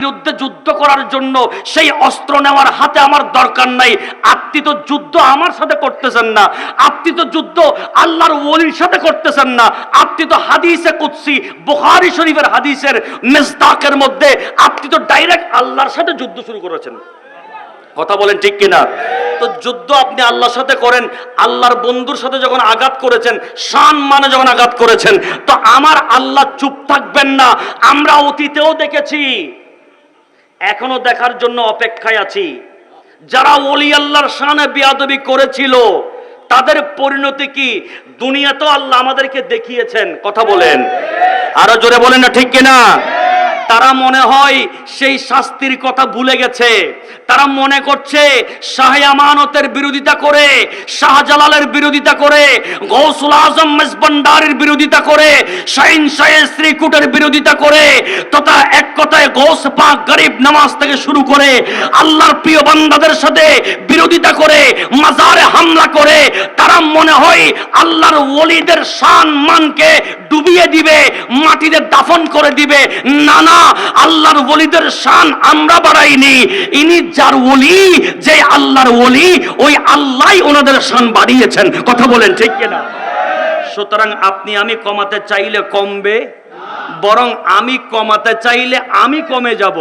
বিরুদ্ধে যুদ্ধ করার জন্য সেই অস্ত্র নেওয়ার হাতে আমার দরকার নাই। আপনি তো যুদ্ধ আমার সাথে করতেছেন না। আপনি তো যুদ্ধ আল্লাহর ওলির সাথে করতেছেন না। আপনি তো হাদিসে কুৎসি বুখারী শরীফের হাদিসের মেজদাকের মধ্যে আপনি তো ডাইরেক্ট আল্লাহর সাথে যুদ্ধ শুরু করেছেন। কথা বলেন ঠিক কিনা? তো যুদ্ধ আপনি আল্লাহর সাথে করেন, আল্লাহর বন্ধুর সাথে যখন আঘাত করেছেন, শান মানে যখন আঘাত করেছেন, তো আমার আল্লাহ চুপ থাকবেন না। আমরা অতীতেও দেখেছি। এখনও দেখার জন্য অপেক্ষায় আছি। যারা ওলি আল্লাহর সানে বিয়াদবি করেছিল, তাদের পরিণতি কি? দুনিয়া তো আল্লাহ আমাদেরকে দেখিয়েছেন। কথা বলেন। আরও জোরে বলেন না, ঠিক কিনা? তারা মনে হয় সেই শাস্তির কথা ভুলে গেছে। তারা মনে করছে শাহ আমানতের বিরোধিতা করে শাহজালালের বিরোধিতা করে, গৌসুল আজম মেজবান্ডারের বিরোধিতা করে, শাহিন শাহের শ্রীকুটের বিরোধিতা করে, তথা এক কথায় গৌস পাক গরিব নামাজ থেকে শুরু করে, আল্লাহর প্রিয় বান্দাদের সাথে বিরোধিতা করে, মাজারে হামলা করে, তারা মনে হয় আল্লাহর ওলিদের শান মানকে ডুবিয়ে দিবে, মাটিতে দাফন করে দিবে না না আল্লাহর ওলিদের শান আমরা বাড়াইনি। ইনি যার ওলি, যে আল্লাহর ওলি, ওই আল্লাহই ওনাদের শান বাড়িয়েছেন। কথা বলেন ঠিক কিনা? সুতরাং আপনি আমি কমাতে চাইলে কমবে, বরং আমি কমাতে চাইলে আমি কমে যাব।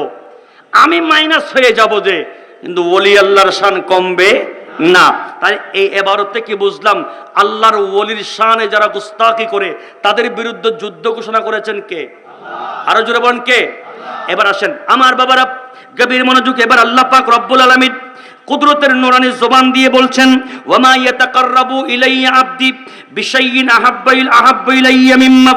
আমি মাইনাস হয়ে যাব যে, কিন্তু ওলি আল্লাহর শান কমবে না। তাই এই এবারতে কি বুঝলাম, আল্লাহর ওলির শানে যারা গুস্তাকি করে, তাদের বিরুদ্ধে যুদ্ধ ঘোষণা করেছেন কে? আরও জোরে বলেন কে? এবার আসেন। আমার বাবারা গভীর মনোযোগ, এবার আল্লাহ পাক রব্বুল আলামিন কুদরতের নোরানি জবান দিয়ে বলছেন, ওয়ামা ইয়াতাকাররাবু ইলাইয়া আবদি বিশাইইন আহাব্বাইল আহাব্বু ইলাইয়া মিম্মা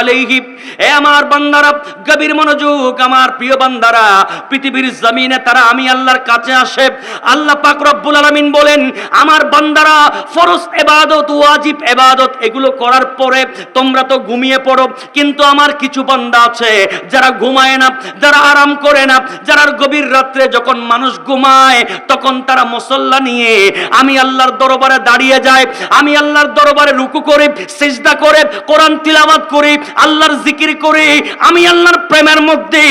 আলাইহি। হে আমার বান্দারা, গভীর মনোযোগ আমার প্রিয় বান্দারা, পৃথিবীর জমিনে তারা আমি আল্লাহর কাছে আসে। আল্লাহ পাক রব্বুল আলামিন বলেন, আমার বান্দারা, ফরজ ইবাদত ওয়াজিব ইবাদত এগুলো করার পরে তোমরা তো ঘুমিয়ে পড়ো। কিন্তু আমার কিছু বান্দা আছে, যারা ঘুমায় না, যারা আরাম করে না, যারা গভীর রাত্রে যখন মানুষ ঘুমায়, তখন তারা মুসল্লা নিয়ে আমি আল্লাহর দরবারে দাঁড়িয়ে যায় আমি আল্লাহর দরবারে রুকু করে, সিজদা করে, কোরআন তিলাওয়াত করে, আল্লাহর জিকির করে, আমি আল্লাহর প্রেমের মধ্যে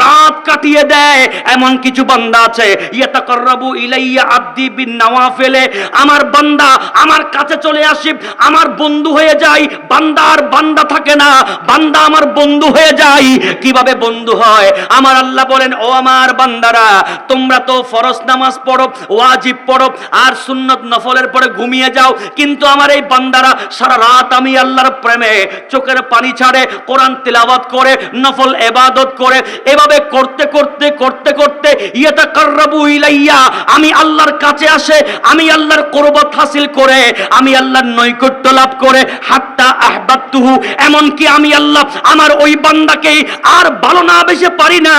রাত কাটিয়ে দেয়। এমন কিছু বান্দা আছে, ইয়াতাকাররাবু ইলাইয়া আব্দি বিন নওয়াফিলে। আমার বান্দা আমার কাছে চলে আসে, আমার বন্ধু হয়ে যায় বান্দা আর বান্দা থাকে না, বান্দা আমার বন্ধু হয়ে যায় কীভাবে বন্ধু হয়? আমার আল্লাহ বলেন, ও আমার বান্দারা, তোমরা তো ফরজ নামাজ পড়ো, ওয়াজিব পড়ো, আর সুন্নত নফলের পরে ঘুমিয়ে যাও। কিন্তু আমার এই বান্দারা সারা রাত আমি আল্লাহর প্রেমে চোখের পানি ছাড়ে, কোরআন তিলাওয়াত করে, নফল এবাদত করে, এভাবে করতে করতে করতে করতে ইয়েতা কার্রাবু ইলাইয়া, আমি আল্লাহর কাছে আসে, আমি আল্লাহর করবত হাসিল করে, আমি আল্লাহর নৈকট্য লাভ করে, হাত্তা আহবাতুহু এমনকি আমি আল্লাহ আমার ওই বান্দাকে আর ভালো না বেশে পারি না,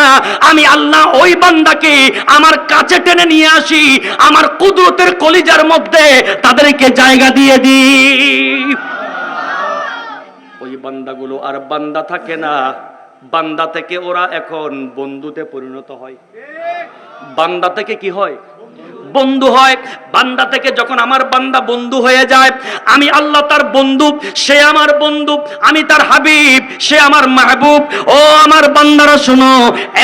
আমি আল্লাহ ওই বান্দাকে আমার কাছে টেনে নিয়ে আসি, আমার কুদরতের কলিজার মধ্যে তাদেরকে জায়গা দিয়ে দি। ওই বান্দাগুলো আর বান্দা থাকে না। বান্দা থেকে ওরা এখন বন্ধুতে পরিণত হয়। বান্দা থেকে কি হয়? বন্ধু হয়, বান্দা থেকে যখন আমার বান্দা বন্ধু হয়ে যায়, আমি আল্লাহ তার বন্ধু, সে আমার বন্ধু, আমি তার হাবিব, সে আমার মাহবুব। ও আমার বান্দারা, শোনো,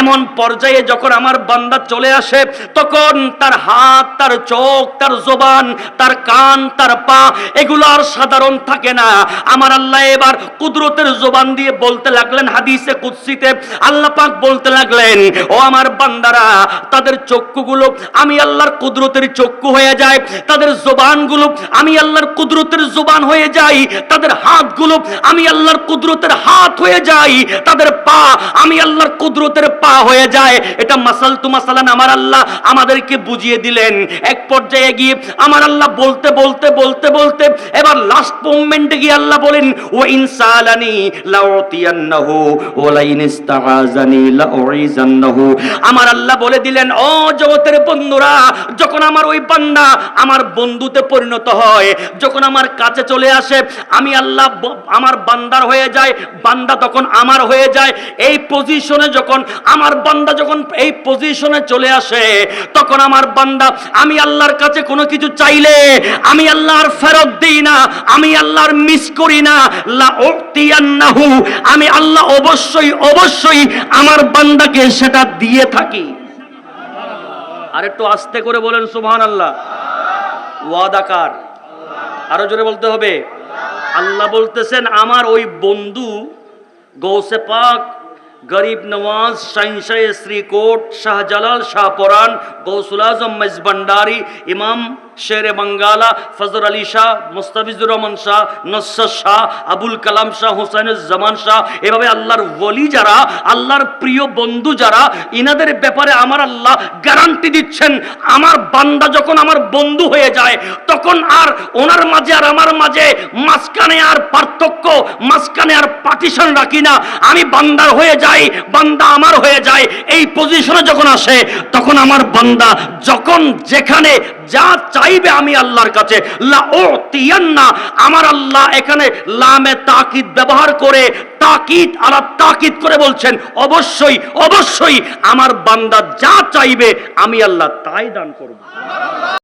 এমন পর্যায়ে যখন আমার বান্দা চলে আসে, তখন তার হাত, তার চোখ, তার জবান, তার কান, তার পা, এগুলো আর সাধারণ থাকে না। আমার আল্লাহ এবার কুদরতের জবান দিয়ে বলতে লাগলেন, হাদিসে কুৎসিতে আল্লাহ পাক বলতে লাগলেন, ও আমার বান্দারা, তাদের চক্ষুগুলো আমি আল্লাহর কুদরতের চক্ষু হয়ে যায়, তাদের জোবানগুলো আমি আল্লাহর কুদরতের জোবান হয়ে যাই, তাদের হাতগুলো আমি আল্লাহর কুদরতের হাত হয়ে যাই, তাদের পা আমি আল্লাহর কুদরতের পা হয়ে যায়। এটা মাসাল তু মাসালান আমার আল্লাহ আমাদেরকে বুঝিয়ে দিলেন। এক পর্যায়ে গিয়ে আমার আল্লাহ বলতে বলতে বলতে বলতে এবার লাস্ট মোমেন্টে গিয়ে আল্লাহ বলেন ও ইনসালানি লাউতিয়ান্নাহু ওয়া লাইন ইস্তাআজানি লাউইজান্নাহু আমার আল্লাহ বলে দিলেন, ও জগতের বন্ধুরা, যখন আমার ওই বান্দা আমার বন্ধুতে পরিণত হয়, যখন আমার কাছে চলে আসে, আমি আল্লাহ আমার বান্দার হয়ে যায়, বান্দা তখন আমার হয়ে যায়। এই পজিশনে যখন, আমার বান্দা যখন এই পজিশনে চলে আসে, তখন আমার বান্দা, আমি আল্লাহর কাছে কোনো কিছু চাইলে, আমি আল্লাহর ফেরত দিই না। আমি আল্লাহর মিস করি না। লা উক্তিয়ান্নাহু আমি আল্লাহ অবশ্যই অবশ্যই আমার বান্দাকে সেটা দিয়ে থাকি। আর একটু আস্তে করে বলেন, সুবহানাল্লাহ। ওয়াদাকার আরও জোরে বলতে হবে। আল্লাহ বলতেছেন, আমার ওই বন্ধু গৌসে পাক, গরিব নওয়াজ, শাহিনশাহ শ্রীকোট, শাহজালাল শাহপুরান গৌসুল আজম, মেজবান্ডারি, ইমাম শের বাঙ্গালা, ফজর আলী শাহ, মুস্তাফিজুর রহমান শাহ, নসর শাহ, আবুল কালাম শাহ, হুসাইনুজ্জামান শাহ, এভাবে আল্লাহর ওলি যারা, আল্লাহর প্রিয় বন্ধু যারা, ইনাদের ব্যাপারে আমার আল্লাহ গ্যারান্টি দিচ্ছেন, আমার বান্দা যখন আমার বন্ধু হয়ে যায়, তখন আর ওনার মাঝে আর আমার মাঝে মাঝখানে আর পার্থক্য, মাঝখানে আর পার্টিশন রাখি না। আমি বান্দার হয়ে যাই, বান্দা আমার হয়ে যায়, এই পজিশনে যখন আসে, তখন আমার বান্দা যখন যেখানে যা চাইবে আমি আল্লাহর কাছে। লা তিয়ান্না আমার আল্লাহ এখানে লামে তাকিদ ব্যবহার করে তাকিদ আলা তাকিদ করে বলছেন, অবশ্যই অবশ্যই আমার বান্দা যা চাইবে আমি আল্লাহ তাই দান করব।